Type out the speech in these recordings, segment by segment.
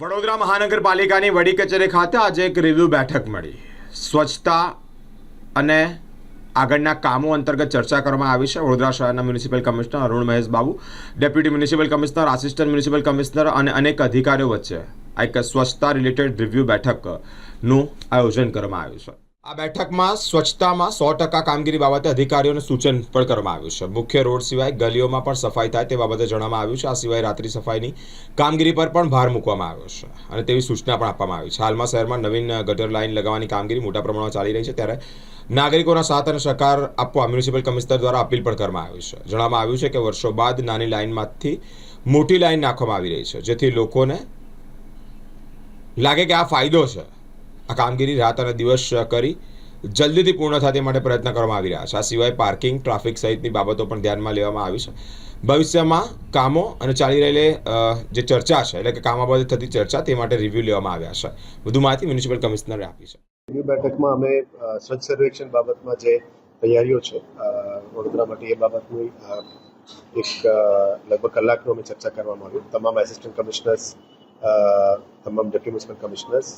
વડોદરા મહાનગરપાલિકાની વડી કચેરી ખાતે આજે એક રિવ્યૂ બેઠક મળી. સ્વચ્છતા અને આગળના કામો અંતર્ગત ચર્ચા કરવામાં આવી છે. વડોદરા શહેરના municipal commissioner Arun Mahesh Babu, deputy municipal commissioner, assistant municipal commissioner અને અનેક અધિકારીઓ વચ્ચે આ એક સ્વચ્છતા રિલેટેડ રિવ્યૂ બેઠકનું આયોજન કરવામાં આવ્યું છે. આ બેઠકમાં સ્વચ્છતામાં સો ટકા કામગીરી બાબતે અધિકારીઓને સૂચન પણ કરવામાં આવ્યું છે. મુખ્ય રોડ સિવાય ગલીઓમાં પણ સફાઈ થાય તે બાબતે જણાવવામાં આવ્યું છે. આ સિવાય રાત્રિ સફાઈની કામગીરી પર પણ ભાર મૂકવામાં આવ્યો છે અને તેવી સૂચના પણ આપવામાં આવી છે. હાલમાં શહેરમાં નવીન ગટર લાઇન લગાવવાની કામગીરી મોટા પ્રમાણમાં ચાલી રહી છે. ત્યારે નાગરિકોના સાથ અને સહકાર આપવા મ્યુનિસિપલ કમિશનર દ્વારા અપીલ પણ કરવામાં આવી છે. જણાવવામાં આવ્યું છે કે વર્ષો બાદ નાની લાઇનમાંથી મોટી લાઇન નાખવામાં આવી રહી છે, જેથી લોકોને લાગે કે આ ફાયદો છે. આ કામગીરી રાત અને દિવસ કરી જલ્દીથી પૂર્ણ થાય તે માટે પ્રયત્ન કરવામાં આવી રહ્યા છે. આ સિવાય પાર્કિંગ, ટ્રાફિક સહિતની બાબતો પણ ધ્યાનમાં લેવામાં આવી છે. ભવિષ્યમાં કામો અને ચાલી રહેલી જે ચર્ચા છે, એટલે કે કામો બાબતે થતી ચર્ચા તે માટે રિવ્યૂ લેવામાં આવ્યા છે. વધુ માહિતી મ્યુનિસિપલ કમિશનરે આપી છે. બેઠકમાં અમે સ્વચ્છ સર્વેક્ષણ બાબતમાં જે તૈયારીઓ છે વડોદરા માટે એ બાબતની એક લગભગ કલાકનો અમે ચર્ચા કરવામાં આવ્યું તમામ એસિસ્ટન્ટ કમિશનર્સ તમામ ડેપ્યુટી મ્યુનિસિપલ કમિશનર્સ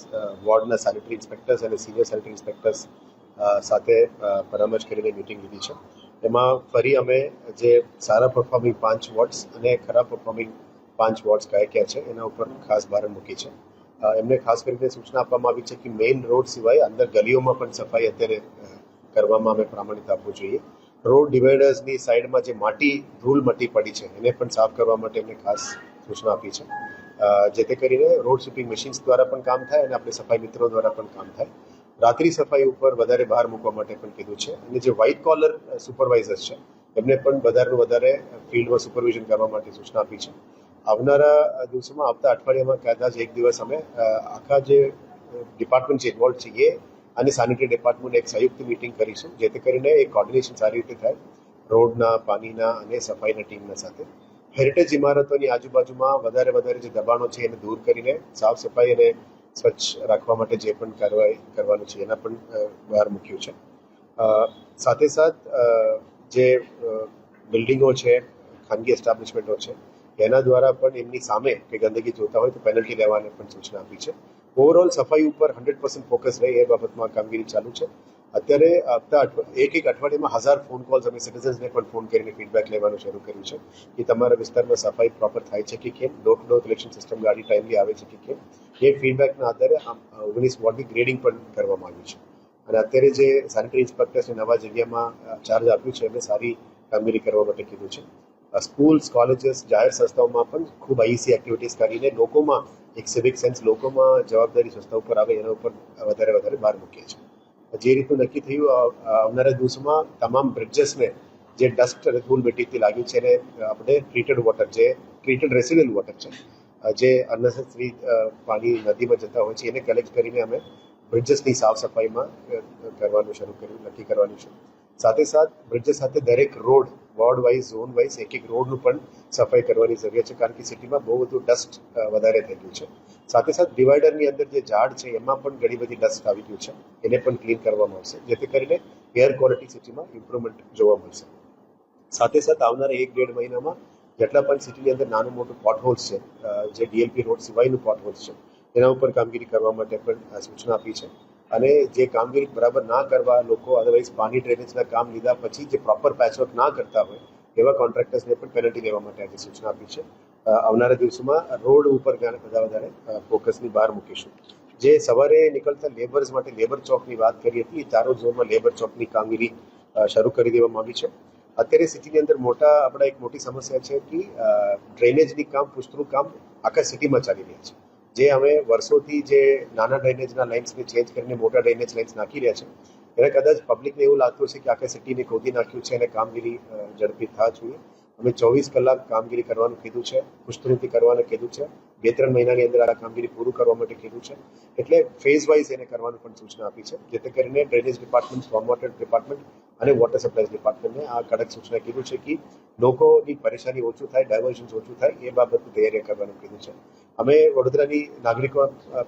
વોર્ડના સેનિટરી ઇન્સ્પેક્ટર્સ અને સિનિયર સેનિટરી ઇન્સ્પેક્ટર્સ સાથે પરામર્શ કરીને મિટિંગ લીધી છે એમાં ફરી અમે જે સારા પરફોર્મિંગ પાંચ વોર્ડ્સ અને ખરાબ પરફોર્મિંગ પાંચ વોર્ડ્સ કયા કયા છે એના ઉપર ખાસ ભાર મૂકી છે એમને ખાસ કરીને સૂચના આપવામાં આવી છે કે મેઇન રોડ સિવાય અંદર ગલીઓમાં પણ સફાઈ અત્યારે કરવામાં અમે પ્રામાણિકતા આપવું જોઈએ રોડ ડિવાઈડર્સની સાઈડમાં જે માટી ધૂળ મટી પડી છે એને પણ સાફ કરવા માટે એમને ખાસ સૂચના આપી છે અ, જેથી કરીને રોડ સ્વીપિંગ મશીન્સ દ્વારા પણ કામ થાય અને આપણે સફાઈ મિત્રો દ્વારા પણ કામ થાય. રાત્રિ સફાઈ ઉપર વધારે બહાર મૂકવા માટે પણ કીધું છે અને જે વ્હાઇટ કોલર સુપરવાઇઝર્સ છે એમને પણ વધારેનું વધારે ફિલ્ડમાં સુપરવિઝન કરવા માટે સૂચના આપી છે. આવનારા દિવસોમાં આવતા અઠવાડિયામાં કદાચ એક દિવસ અમે આખા જે ડિપાર્ટમેન્ટ છે ઇન્વોલ્વ એ અને સેનિટરી ડિપાર્ટમેન્ટ એક સંયુક્ત મિટિંગ કરીશું જેથી કરીને એ કોર્ડિનેશન સારી રીતે થાય. રોડના પાણીના અને સફાઈના ટીમના સાથે. હેરિટેજ ઇમારતોની આજુબાજુમાં વધારે વધારે જે દબાણો છે એને દૂર કરીને સાફ સફાઈ અને સ્વચ્છ રાખવા માટે જે પણ કાર્યવાહી કરવાનું છે, એના પણ બહાર મૂક્યું છે. સાથે સાથ જે બિલ્ડિંગો છે, ખાનગી એસ્ટાબ્લિશમેન્ટો છે, એના દ્વારા પણ એમની સામે કે ગંદકી જોતા હોય તો પેનલ્ટી લેવાની પણ સૂચના આપી છે. ઓવરઓલ સફાઈ ઉપર હંડ્રેડ પર્સન્ટ ફોકસ રહે એ બાબતમાં કામગીરી ચાલુ છે. અત્યારે આવતા એક એક અઠવાડિયામાં હજાર ફોન કોલ્સ અમે સિટીઝન્સને પણ ફોન કરીને ફીડબેક લેવાનું શરૂ કર્યું છે કે તમારા વિસ્તારમાં સફાઈ પ્રોપર થાય છે કે કેમ? Door to door collection system ગાડી ટાઈમલી આવે છે કે કેમ? એ ફીડબેકના આધારે ઓગણીસ વોર્ડની ગ્રેડિંગ પણ કરવામાં આવ્યું છે. અને અત્યારે જે સેનિટરી ઇન્સ્પેક્ટર્સને નવા જગ્યામાં ચાર્જ આપ્યું છે એમને સારી કામગીરી કરવા માટે કીધું છે. સ્કૂલ્સ કોલેજીસ જાહેર સંસ્થાઓમાં પણ ખૂબ આઈસી એક્ટિવિટીઝ કરીને લોકોમાં એક સિવિક સેન્સ લોકોમાં જવાબદારી સંસ્થા ઉપર આવે, એના ઉપર વધારે વધારે ભાર મૂકીએ છીએ. જે રીતનું નક્કી થયું આવનારા દિવસોમાં તમામ બ્રિજેસને જે ડસ્ટ અને ધૂળ મિટ્ટીથી લાગ્યું છે એને આપણે ટ્રીટેડ વોટર જે ટ્રીટેડ રેસિડેન્ટ વોટર છે. જે અનનેસેસરી પાણી નદીમાં જતા હોય છે, એને કલેક્ટ કરીને અમે બ્રિજેસની સાફ સફાઈમાં કરવાનું શરૂ કર્યું, નક્કી કરવાનું છે સાથે સાથ બ્રિજ સાથે દરેક road ward wise zone wise એક એક રોડનું પણ સફાઈ કરવાની જરૂરિયાત છે, કારણ કે સિટીમાં બહુ બધું ડસ્ટ વધારે થઈ ગયું છે. સાથે સાથે ડિવાઈડરની અંદર જે ઝાડ છે, એમાં પણ ઘણી બધી ડસ્ટ આવી ગયું છે. એને પણ ક્લીન કરવામાં આવશે, જેથી કરીને એર ક્વોલિટી સિટીમાં ઇમ્પ્રુવમેન્ટ જોવા મળશે. સાથે સાથે આવનારા એક ડેઢ મહિનામાં જેટલા પણ સિટીની અંદર નાનું મોટું પોટહોલ્સ છે જે ડીએલપી રોડ સિવાયનું પોટહોલ્સ છે, એના ઉપર કામગીરી કરવા માટે પણ સૂચના આપી છે. અને જે કામગીરી બરાબર ના કરવા લોકો અદરવાઇઝ પાણી ડ્રેનેજના કામ લીધા પછી જે પ્રોપર પેચવર્ક ના કરતા હોય, એવા કોન્ટ્રાક્ટર્સને પણ પેનલ્ટી લેવા માટે આજે સૂચના આપી છે. આવનારા દિવસોમાં રોડ ઉપર બધા વધારે ફોકસની બહાર મૂકીશું. જે સવારે નીકળતા લેબર્સ માટે લેબર ચોકની વાત કરી હતી ચારો ઝોનમાં લેબર ચોકની કામગીરી શરૂ કરી દેવામાં આવી છે. અત્યારે સિટીની અંદર મોટા, આપણા એક મોટી સમસ્યા છે કે ડ્રેનેજની કામ પુસ્તરું કામ આખા સિટીમાં ચાલી રહ્યા છે. જે અમે વર્ષોથી જે નાના ડ્રેનેજના લાઇન્સને ચેન્જ કરીને મોટા ડ્રેનેજ લાઇન્સ નાખી રહ્યા છે, એને કદાચ પબ્લિકને એવું લાગતું છે કે આખા સિટીને ખોદી નાખ્યું છે અને કામગીરી ઝડપી થવા જોઈએ. અમે ચોવીસ કલાક કામગીરી કરવાનું કીધું છે પુષ્કૃતિ કરવાનું કીધું છે બે ત્રણ મહિનાની અંદર આ કામગીરી પૂરું કરવા માટે કીધું છે. એટલે ફેઝ વાઇઝ એને કરવાનું પણ સૂચના આપી છે, જેથી કરીને drainage department storm water department અને વોટર સપ્લાય ડિપાર્ટમેન્ટને આ કડક સૂચના કીધું છે કે લોકોની પરેશાની ઓછું થાય ડાયવર્ઝન ઓછું થાય, એ બાબતની તૈયારી કરવાનું કીધું છે. અમે વડોદરાની નાગરિકો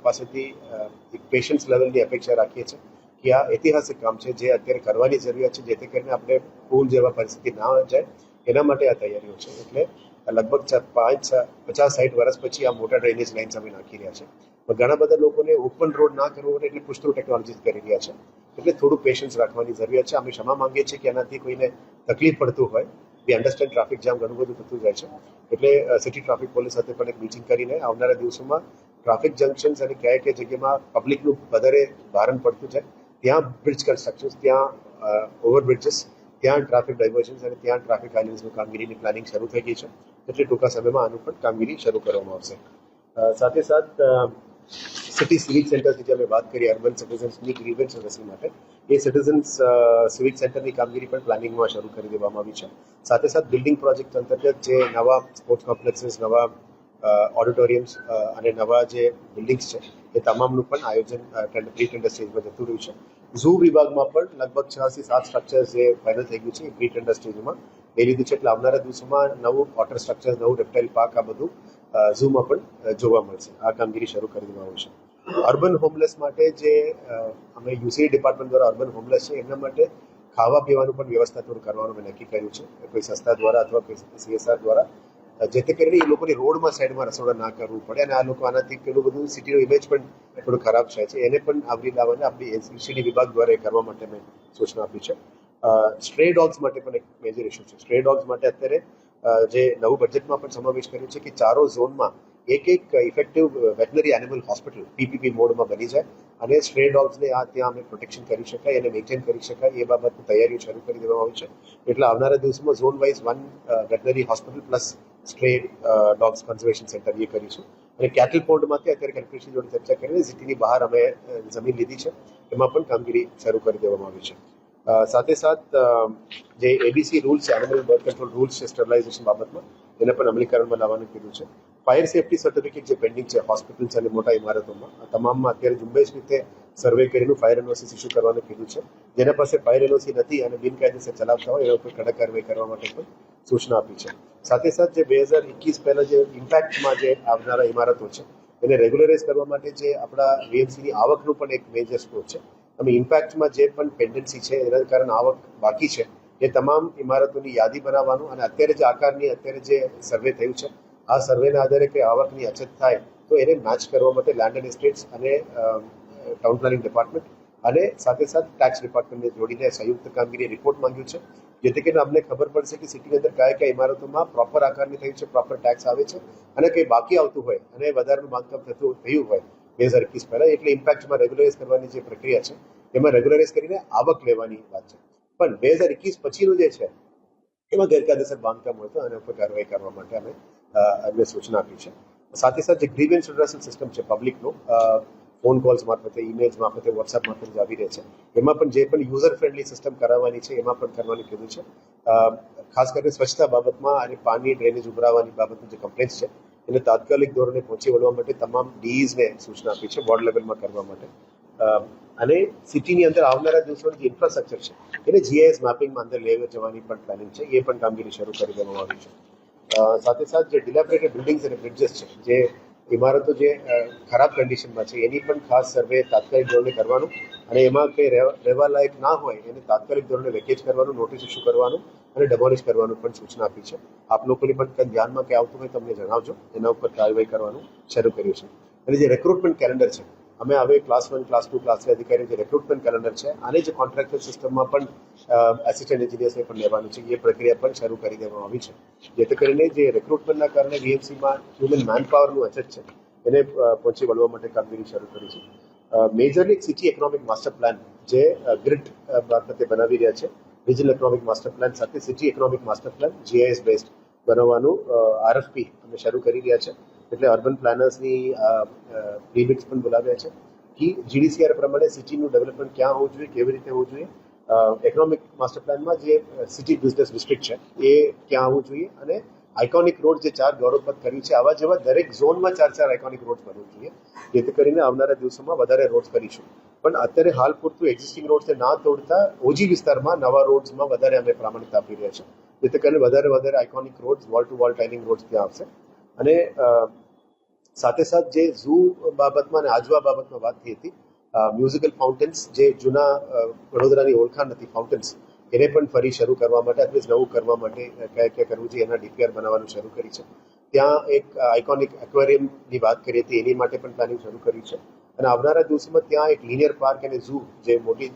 પાસેથી એક પેશન્સ લેવલની અપેક્ષા રાખીએ છીએ કે આ ઐતિહાસિક કામ છે, જે અત્યારે કરવાની જરૂરિયાત છે, જેથી કરીને આપણે પૂલ જેવા પરિસ્થિતિ ના જાય. એના માટે આ તૈયારીઓ છે. એટલે લગભગ પાંચ પચાસ સાઠ વર્ષ પછી આ મોટા ડ્રેનેજ લાઇન્સ અમે નાખી રહ્યા છે. પણ ઘણા બધા લોકોને ઓપન રોડ ના કરવો હોય એટલે પુષ્ટુ ટેકનોલોજી કરી રહ્યા છે. એટલે થોડું પેશન્સ રાખવાની જરૂરિયાત છે. અમે ક્ષમા માંગીએ છીએ કે એનાથી કોઈને તકલીફ પડતું હોય. વી અન્ડરસ્ટેન્ડ ટ્રાફિક જામ ઘણું બધું થતું જાય છે. એટલે સિટી ટ્રાફિક પોલીસ સાથે પણ એક મીટિંગ કરીને આવનારા દિવસોમાં ટ્રાફિક જંકશન્સ અને કયા કયા જગ્યામાં પબ્લિકનું વધારે ભારણ પડતું છે ત્યાં બ્રિજ કન્સ્ટ્રક્શન્સ ત્યાં ઓવરબ્રિજીસ ત્યાં ટ્રાફિક ડાયવર્ઝન્સ અને ત્યાં ટ્રાફિક આઇલેન્ડ્સની કામગીરીની પ્લાનિંગ શરૂ થઈ ગઈ છે. એટલે ટૂંકા સમયમાં આનું પણ કામગીરી શરૂ કરવામાં આવશે. સાથે સાથ સિટી સિવિક સેન્ટર્સની જે અમે વાત કરી અર્બન સિટીઝન્સની ગ્રીવેન્સ સર્વિસિંગ માટે. એ સિટીઝન્સ સિવિક સેન્ટરની કામગીરી પણ પ્લાનિંગમાં શરૂ કરી દેવામાં આવી છે. સાથે સાથ બિલ્ડિંગ પ્રોજેક્ટ અંતર્ગત જે નવા સ્પોર્ટ્સ કોમ્પ્લેક્સીસ નવા ઓડિટોરિયમ્સ અને નવા જે બિલ્ડિંગ્સ છે, એ તમામનું પણ આયોજન પ્રી ટેન્ડર સ્ટેજમાં જતું રહ્યું છે. ઝૂ વિભાગમાં પણ લગભગ છ થી સાત સ્ટ્રક્ચર્સ જે ફાઇનલ થઈ ગયું છે, એ પ્રી ટેન્ડર સ્ટેજમાં એ લીધું છે. એટલે આવનારા દિવસોમાં નવું વોટર સ્ટ્રક્ચર નવું રેપ્ટાઇલ પાર્ક આ બધું ઝૂમાં પણ જોવા મળશે. આ કામગીરી શરૂ કરી દેવામાં આવશે અર્બન હોમલેસ માટે જે અમે યુસી ડિપાર્ટમેન્ટ દ્વારા અર્બન હોમલેસ છે એમના માટે ખાવા પીવાનું પણ વ્યવસ્થા થોડું કરવાનું મેં નક્કી કર્યું છે. કોઈ સંસ્થા દ્વારા અથવા કોઈ સીએસઆર દ્વારા અ, તે કરીને એ લોકોની રોડમાં સાઈડમાં રસોડા ના કરવું પડે અને આ લોકો આનાથી પેલું બધું સિટીનો ઇમેજ પણ થોડું ખરાબ થાય છે. એને પણ આવરી લાવવાને આપણી એનસીડી વિભાગ દ્વારા એ કરવા માટે મેં સૂચના આપી છે. સ્ટ્રે ડોગ્સ માટે પણ એક મેજર ઇસ્યુ છે. સ્ટ્રે ડોગ્સ માટે અત્યારે જે નવું બજેટમાં પણ સમાવેશ કર્યો છે કે ચારો ઝોનમાં એક એક effective veterinary animal hospital PPP મોડમાં બની જાય અને સ્ટ્રે ડોગ્સને આ ત્યાં અમે પ્રોટેક્શન કરી શકાય અને મેન્ટેન કરી શકાય એ બાબતની તૈયારીઓ શરૂ કરી દેવામાં આવી છે. એટલે આવનારા દિવસોમાં zone wise one veterinary hospital plus stray dogs conservation centre એ કરીશું અને કેટલ પોર્ટમાંથી અત્યારે કલેક્ટરશ્રી જોડે ચર્ચા કરીને સિટીની બહાર અમે જમીન લીધી છે. એમાં પણ કામગીરી શરૂ કરી દેવામાં આવી છે. સાથે સાથ જે એબીસી રૂલ્સ છે એનિમલ બર્થ કંટ્રોલ રૂલ્સ છે સ્ટરલાઇઝેશન બાબતમાં એને પણ અમલીકરણમાં લાવવાનું કીધું છે. ફાયર સેફટી સર્ટિફિકેટ જે પેન્ડિંગ છે હોસ્પિટલ્સ અને મોટા ઇમારતોમાં, આ તમામમાં અત્યારે ઝુંબેશ રીતે સર્વે કરીને ફાયર એનઓસી ઇસ્યુ કરવાનું કીધું છે. જેના પાસે ફાયર એનઓસી નથી અને બિનકાયદેસર ચલાવતા હોય એના ઉપર કડક કાર્યવાહી કરવા માટે પણ સૂચના આપી છે. સાથે સાથે જે બે હજાર એકવીસ પહેલાં જે ઇમ્પેક્ટમાં જે આવનારા ઇમારતો છે, એને રેગ્યુલરાઇઝ કરવા માટે જે આપણા વીએમસીની આવકનું પણ એક મેજર સ્ત્રોત છે. અને ઇમ્પેક્ટમાં જે પણ પેન્ડન્સી છે, એના કારણે આવક બાકી છે. એ તમામ ઇમારતોની યાદી બનાવવાનું અને અત્યારે જે આકારની અત્યારે જે સર્વે થયું છે, આ સર્વેના આધારે કે આવકની અછત થાય, તો એને મેચ કરવા માટે લેન્ડ એન્ડ એસ્ટેટ્સ અને ટાઉન પ્લાનિંગ ડિપાર્ટમેન્ટ અને સાથે સાથે ટેક્સ ડિપાર્ટમેન્ટને જોડીને સંયુક્ત કામગીરી રિપોર્ટ માંગ્યું છે. જેથી કરીને અમને ખબર પડશે કે સિટીની અંદર કયા કયા ઇમારતોમાં પ્રોપર આકારની થયું છે પ્રોપર ટેક્સ આવે છે અને કંઈ બાકી આવતું હોય અને વધારાનું બાંધકામ થતું, થયું હોય બે હજાર એકવીસ પહેલાં, એટલે ઇમ્પેક્ટમાં રેગ્યુલરાઇઝ કરવાની જે પ્રક્રિયા છે, એમાં રેગ્યુલરાઇઝ કરીને આવક લેવાની વાત છે. પણ બે હજાર એકવીસ પછીનું જે છે, એમાં ગેરકાયદેસર બાંધકામ હોય તો એના ઉપર કાર્યવાહી કરવા માટે અમે અમે સૂચના આપી છે. સાથે સાથે જે ગ્રીવન્સ રિડ્રેસલ સિસ્ટમ છે પબ્લિકનો ફોન કોલ્સ મારફતે ઈમેલ્સ મારફતે વોટ્સએપ મારફતે આવી રહે છે. એમાં પણ જે પણ યુઝર ફ્રેન્ડલી સિસ્ટમ કરાવવાની છે, એમાં પણ કરવાનું કીધું છે. ખાસ કરીને સ્વચ્છતા બાબતમાં અને પાણી ડ્રેનેજ ઉભરાવાની બાબતની જે કમ્પ્લેન્ટ્સ છે, એને તાત્કાલિક ધોરણે પહોંચી વળવા માટે તમામ ડીઝને સૂચના આપી છે, વોર્ડ લેવલમાં કરવા માટે. અને સિટીની અંદર આવનારા દિવસોનું જે ઇન્ફ્રાસ્ટ્રક્ચર છે, એને જીઆઈએસ મેપિંગમાં અંદર લેવા જવાની પણ પ્લાનિંગ છે, એ પણ કામગીરી શરૂ કરી દેવામાં આવી છે. સાથે સાથે જે ડિલેબરેટેડ બિલ્ડિંગ્સ અને બ્રિડ્જીસ છે, જે ઇમારતો જે ખરાબ કન્ડિશનમાં છે, એની પણ ખાસ સર્વે તાત્કાલિક ધોરણે કરવાનું અને એમાં કંઈ રહેવા લાયક ના હોય, એને તાત્કાલિક ધોરણે વેકેજ કરવાનું નોટિસ ઇસ્યુ કરવાનું અને ડેમોલિશ કરવાનું પણ સૂચના આપી છે. આપ લોકોની પણ કંઈ ધ્યાનમાં કંઈ આવતું હોય તમને જણાવજો. એના ઉપર કાર્યવાહી કરવાનું શરૂ કર્યું છે. અને જે રિક્રુટમેન્ટ કેલેન્ડર છે અમે હવે class one class two class three અધિકારી જે રેક્રુટમેન્ટ કેલેન્ડર છે અને જે કોન્ટ્રાક્ટર સિસ્ટમમાં પણ એસિસ્ટન્ટ એન્જિનિયર્સને પણ લેવાનું છે. એ પ્રક્રિયા પણ શરૂ કરી દેવામાં આવી છે. જેથી કરીને જે રેક્રુટમેન્ટના કારણે વીએમસીમાં હ્યુમન મેન પાવરનું અછત છે, એને પહોંચી વળવા માટે કામગીરી શરૂ કરી છે. Majorly city economic master plan જે ગ્રીડ મારફતે બનાવી રહ્યા છે. રિજનલ ઇકોનોમિક માસ્ટર પ્લાન સાથે city economic master plan GIS based બનાવવાનું આરએફપી અમે શરૂ કરી રહ્યા છે. એટલે અર્બન પ્લાનર્સની પ્રીમિટ્સ પણ બોલાવ્યા છે કે જીડીસીઆર પ્રમાણે સિટીનું ડેવલપમેન્ટ ક્યાં હોવું જોઈએ, કેવી રીતે હોવું જોઈએ? ઇકોનોમિક માસ્ટર પ્લાનમાં જે સિટી બિઝનેસ ડિસ્ટ્રિક્ટ છે, એ ક્યાં આવવું જોઈએ? અને આઇકોનિક રોડ જે ચાર ગૌરવપદ કર્યું છે, આવા જેવા દરેક ઝોનમાં ચાર ચાર આઇકોનિક રોડ બનવું જોઈએ. જેથી કરીને આવનારા દિવસોમાં વધારે રોડ કરીશું. પણ અત્યારે હાલ પૂરતું એક્ઝિસ્ટિંગ રોડ્સને ના તોડતા ઓજી વિસ્તારમાં નવા રોડ્સમાં વધારે અમે પ્રામાણિકતા આપી રહ્યા છે જેથી કરીને વધારે વધારે iconic roads wall to wall tiling roads ત્યાં આવશે. અને સાથે સાથ જે ઝૂ બાબતમાં અને આજવા બાબતમાં વાત થઈ હતી મ્યુઝિકલ ફાઉન્ટેન્સ જે જૂના વડોદરાની ઓળખાણ હતી ફાઉન્ટેન્સ એને પણ ફરી શરૂ કરવા માટે એટલીસ્ટ નવું કરવા માટે કયા કયા કરવું જોઈએ, એના ડીપીઆર બનાવવાનું શરૂ કરી છે. ત્યાં એક આઇકોનિક એક્વેરિયમની વાત કરી હતી એની માટે પણ પ્લાનિંગ શરૂ કર્યું છે. અને આવનારા દિવસોમાં ત્યાં એક લિનિયર પાર્ક અને ઝૂ જે મોટી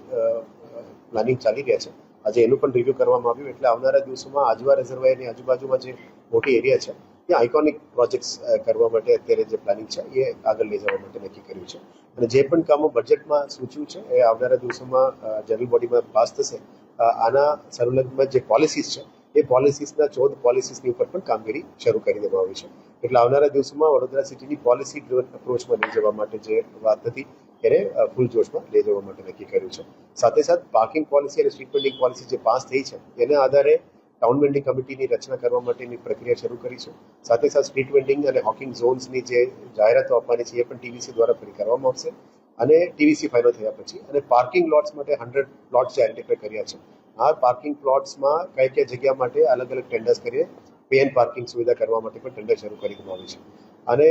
પ્લાનિંગ ચાલી રહ્યા છે. આજે એનું પણ રિવ્યૂ કરવામાં આવ્યું. એટલે આવનારા દિવસોમાં આજવા રિઝર્વાયરની આજુબાજુમાં જે મોટી એરિયા છે ત્યાં આઇકોનિક પ્રોજેક્ટ્સ કરવા માટે અત્યારે જે પ્લાનિંગ છે, એ આગળ લઈ જવા માટે નક્કી કર્યું છે. અને જે પણ કામો બજેટમાં સૂચ્યું છે, એ આવનારા દિવસોમાં જનરલ બોડીમાં પાસ થશે આના સંલગ્નમાં જે પોલિસીસ છે, એ પોલિસીસના ચૌદ પોલિસીસની ઉપર પણ કામગીરી શરૂ કરી દેવામાં આવી છે. એટલે આવનારા દિવસોમાં વડોદરા સિટીની પોલિસી ડ્રિવન અપ્રોચમાં લઈ જવા માટે જે વાત હતી, એને ફૂલ જોશમાં લઈ જવા માટે નક્કી કર્યું છે. સાથે સાથે પાર્કિંગ પોલિસી અને સ્ટ્રીટ વેન્ડિંગ પોલિસી જે પાસ થઈ છે, એના આધારે ટાઉન વેન્ડિંગ કમિટીની રચના કરવા માટેની પ્રક્રિયા શરૂ કરી છે સાથે સાથે સ્ટ્રીટ વેન્ડિંગ અને હોકિંગ ઝોન્સની જે જાહેરાતો આપવાની છે, એ પણ ટીવીસી દ્વારા ફરી કરવામાં આવશે. અને ટીવીસી ફાઇનલ થયા પછી અને પાર્કિંગ લોટ્સ માટે હંડ્રેડ પ્લોટ્સ જે આઈડેન્ટિફાઈ કર્યા છે. આ પાર્કિંગ પ્લોટ્સમાં કઈ કઈ જગ્યા માટે અલગ અલગ ટેન્ડર્સ કરીએ પે એન્ડ પાર્કિંગ સુવિધા કરવા માટે પણ ટેન્ડર શરૂ કરી દેવામાં આવી છે. અને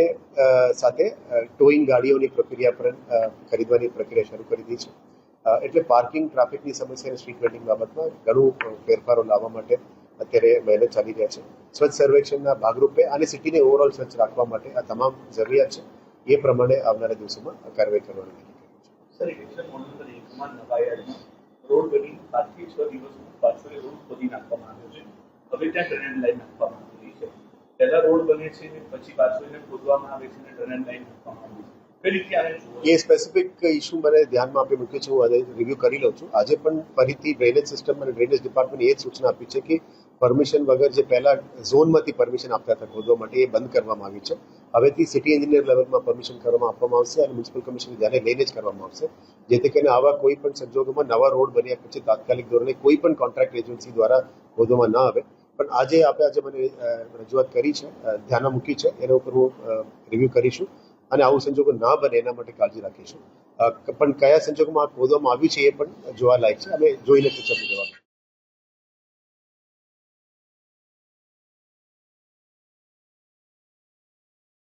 સાથે ટોઈંગ ગાડીઓની પ્રક્રિયા પણ ખરીદવાની પ્રક્રિયા શરૂ કરી દીધી છે. એટલે પાર્કિંગ ટ્રાફિકની સમસ્યા સ્ટ્રીટ વેન્ડિંગ બાબતમાં ઘણું ફેરફારો લાવવા માટે અત્યારે મહેનત ચાલી રહ્યા છે. સ્વચ્છ સર્વેક્ષણના ભાગરૂપે અને સિટીને ઓવરઓલ સ્વચ્છ રાખવા માટે આ તમામ જરૂરિયાત છે, એ પ્રમાણે આવનારા દિવસોમાં કાર્યવાહી કરવાની રોડ બની પાંચથી છ દિવસમાં પાછો એ રોડ ખોદી નાખવામાં આવ્યો છે. હવે ત્યાં ડ્રેનેજ લાઈન નાખવામાં આવી છે. પહેલા રોડ બને છે પછી પાછો એને ખોદવામાં આવે છે અને ડ્રેનેજ લાઈન નાખવામાં આવે છે. કઈ આવે એ સ્પેસિફિક ઇશ્યુ મને ધ્યાનમાં આપી મૂક્યો છે, હું આજે રિવ્યૂ કરી લઉં છું. આજે પણ ફરીથી ડ્રેનેજ સિસ્ટમ અને ડ્રેનેજ ડિપાર્ટમેન્ટ એ જ સૂચના આપી છે કે પરમિશન વગર જે પહેલા ઝોનમાંથી પરમિશન આપતા હતા ખોદવા માટે એ બંધ કરવામાં આવી છે. હવેથી સિટી એન્જિનિયર લેવલમાં પરમિશન કરવામાં આપવામાં આવશે અને મ્યુનિસિપલ કમિશન ધ્યાને લઈને જ કરવામાં આવશે. જેથી કરીને આવા કોઈ પણ સંજોગોમાં નવા રોડ બન્યા પછી તાત્કાલિક ધોરણે કોઈ પણ કોન્ટ્રાક્ટ એજન્સી દ્વારા ખોદવામાં ન આવે. પણ આજે આપણે આજે મને રજૂઆત કરી છે ધ્યાનમાં મૂકી છે. એના ઉપર હું રિવ્યૂ કરીશું. અને આવું સંજોગો ના બને એના માટે કાળજી રાખીશું. પણ કયા સંજોગોમાં આ ખોદવામાં આવ્યું છે એ પણ જોવા લાયક છે. અમે જોઈને પછી જવાબ